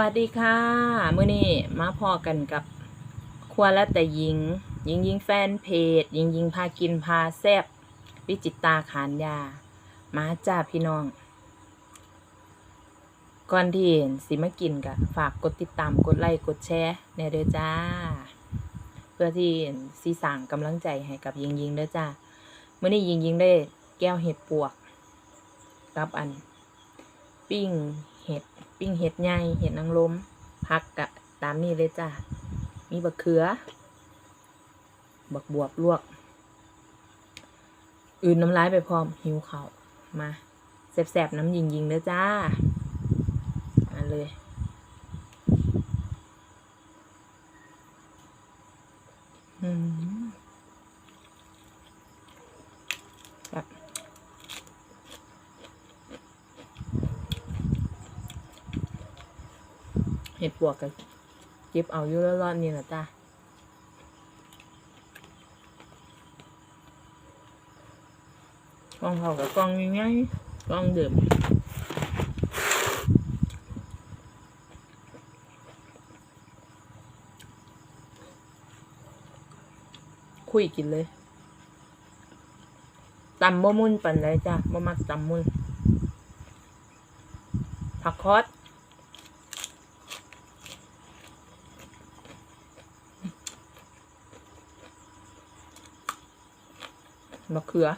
วัสดีค่ะเมื้อนี้มาพอกันกับครัวและแต่หญิง หญิงยิงแฟนเพจ หญิงยิงพากินพาแซบวิจิตราขานยา มาจ้าพี่น้อง ก่อนที่สิมากินก็ฝากกดติดตามกดไลค์กดแชร์แหน่ยเด้อจ้า เพื่อที่สิสร้างกำลังใจให้กับยิงยิงเด้อจ้าเมื้อนี้ยิงยิงได้แก้วเห็ดปวก กับอัน ปิ้งเห็ด ปิ้งเห็ดใหญ่เห็ดนางรมพักกะตามนี้เลยจ้ะ มีบักเขือ บักบวบลวก อื่นน้ำลายไปพร้อมหิวเขามาแสบๆน้ำยิงยิงๆเด้อจ้า มาเลยอืมแบบ ห็ดปวกกับเก็บเอาอยู่ร้อนๆนี่แหละจ้าก้องเขากับกล้องยังไงกล้องเดิมคุยกินเลยตำบ่มุนปันเลยจ้ะบ่มักตำมุนผักคอส มะเขือ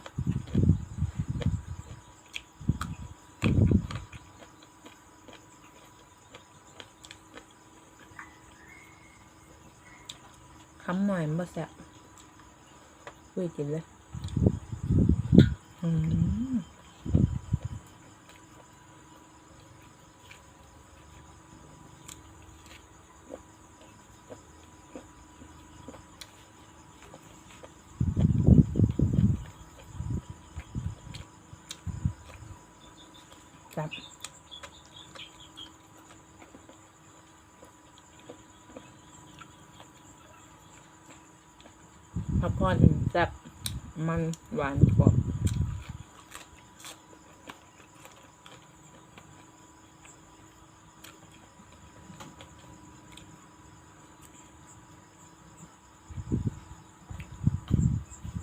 คำหน่อยมันแซ่บคุยกินเลย อืม จับพักผ่อนแซ่บมันหวานกรอบ